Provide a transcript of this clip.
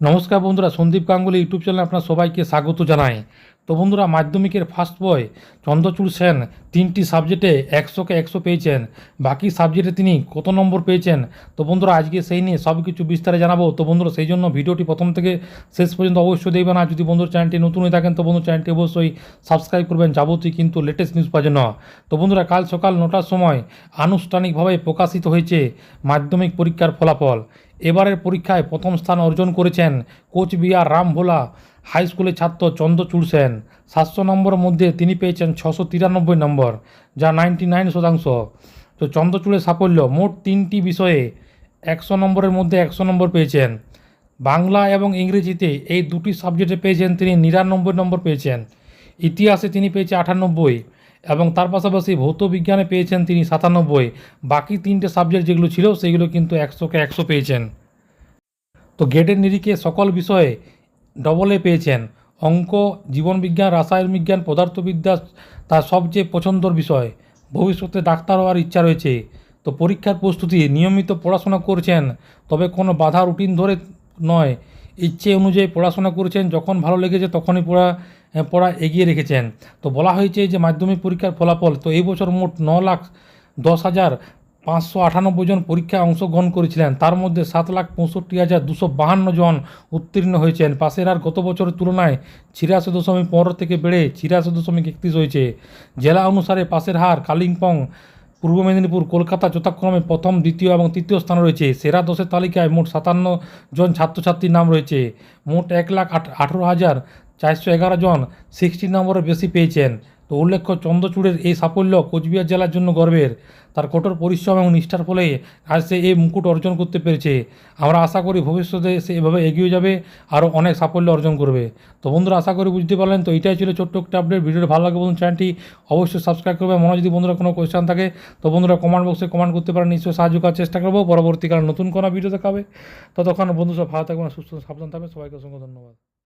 নমস্কার বন্ধুরা সন্দীপ গাঙ্গুলি ইউটিউব চ্যানেলে আপনার সবাইকে স্বাগত জানাই। তো বন্ধুরা, মাধ্যমিকের ফার্স্ট বয় চন্দ্রচূড় সেন তিনটি সাবজেক্টে একশোকে একশো পেয়েছেন। বাকি সাবজেক্টে তিনি কত নম্বর পেয়েছেন? তো বন্ধুরা, আজকে সেই নিয়ে সব কিছু বিস্তারে জানাব। তো বন্ধুরা, সেই জন্য ভিডিওটি প্রথম থেকে শেষ পর্যন্ত অবশ্যই দেখবেন। আর যদি বন্ধুর চ্যানেলটি নতুন হয়ে থাকেন, তো বন্ধু চ্যানেলটি অবশ্যই সাবস্ক্রাইব করবেন। যাবতীয় কিন্তু লেটেস্ট নিউজ পাওয়ার জন্য। তো বন্ধুরা, কাল সকাল নটার সময় আনুষ্ঠানিকভাবে প্রকাশিত হয়েছে মাধ্যমিক পরীক্ষার ফলাফল। এবারের পরীক্ষায় প্রথম স্থান অর্জন করেছেন কোচবিহার রামভোলা। হাই স্কুলের ছাত্র চন্দ্রচূড় সেন সাতশো নম্বরের মধ্যে তিনি পেয়েছেন ছশো তিরানব্বই নম্বর, যা নাইনটি নাইন শতাংশ। তো চন্দ্রচূড়ের সাফল্য মোট তিনটি বিষয়ে একশো নম্বরের মধ্যে একশো নম্বর পেয়েছেন। বাংলা এবং ইংরেজিতে এই দুটি সাবজেক্টে পেয়েছেন তিনি নিরানব্বই নম্বর পেয়েছেন। ইতিহাসে তিনি পেয়েছে আটানব্বই এবং তার পাশাপাশি ভৌত বিজ্ঞানে পেয়েছেন তিনি সাতানব্বই। বাকি তিনটে সাবজেক্ট যেগুলো ছিল, সেগুলো কিন্তু একশোকে একশো পেয়েছেন। তো গেটের নিরিখে সকল বিষয়ে ডবল পেয়েছেন। অঙ্ক, জীবনবিজ্ঞান রাসায়ন বিজ্ঞান, পদার্থবিদ্যা, তার সবচেয়ে পছন্দর বিষয়। ভবিষ্যতে ডাক্তার হওয়ার ইচ্ছা রয়েছে। তো পরীক্ষার প্রস্তুতি, নিয়মিত পড়াশোনা করছেন, তবে কোনো বাধা রুটিন ধরে নয়। ইচ্ছে অনুযায়ী পড়াশোনা করেছেন, যখন ভালো লেগেছে তখনই পড়া পড়া এগিয়ে রেখেছেন। তো বলা হয়েছে যে মাধ্যমিক পরীক্ষার ফলাফল, তো এই বছর মোট ন লাখ দশ হাজার পাঁচশো আটানব্বই জন পরীক্ষায় অংশগ্রহণ করেছিলেন। তার মধ্যে সাত লাখ পঁয়ষট্টি হাজার দুশো বাহান্ন জন উত্তীর্ণ হয়েছেন। পাশের আর গত বছরের তুলনায় ছিয়াশি দশমিক পনেরো থেকে বেড়ে ছিয়াশি দশমিক একত্রিশ হয়েছে। জেলা অনুসারে পাশের হার কালিম্পং, পূর্ব মেদিনীপুর, কলকাতা যথাক্রমে প্রথম, দ্বিতীয় এবং তৃতীয় স্থান রয়েছে। সেরা দশের তালিকায় মোট সাতান্ন জন ছাত্রছাত্রীর নাম রয়েছে। মোট এক লাখ আঠেরো হাজার চারশো এগারো জন সিক্সটি নম্বরে বেশি পেয়েছেন। তো উল্লেখ্য, চন্দ্রচূড়ের এই সাফল্য কোচবিহার জেলার জন্য গর্বের। তার কঠোর পরিশ্রম এবং নিষ্ঠার ফলে আজ সে এই মুকুট অর্জন করতে পেরেছে। আমরা আশা করি ভবিষ্যতে সে এভাবে এগিয়ে যাবে, আরও অনেক সাফল্য অর্জন করবে। তো বন্ধুরা, আশা করি বুঝতে পারলেন। তো এটাই ছিল ছোট্ট একটা আপডেট ভিডিওটা ভালো লাগে বলুন চ্যানেলটি অবশ্যই সাবস্ক্রাইব করবে মনে যদি বন্ধুরা কোনো কোয়েশ্চান থাকে, তো বন্ধুরা কমেন্ট বক্সে কমেন্ট করতে পারেন। নিশ্চয়ই সাহায্য করার চেষ্টা করব। পরবর্তীকালে নতুন কোনো ভিডিও দেখাবে ততক্ষণ বন্ধু সব ভালো থাকবেন, সুস্থ সাবধান থাকবেন। সবাইকে অসংখ্য ধন্যবাদ।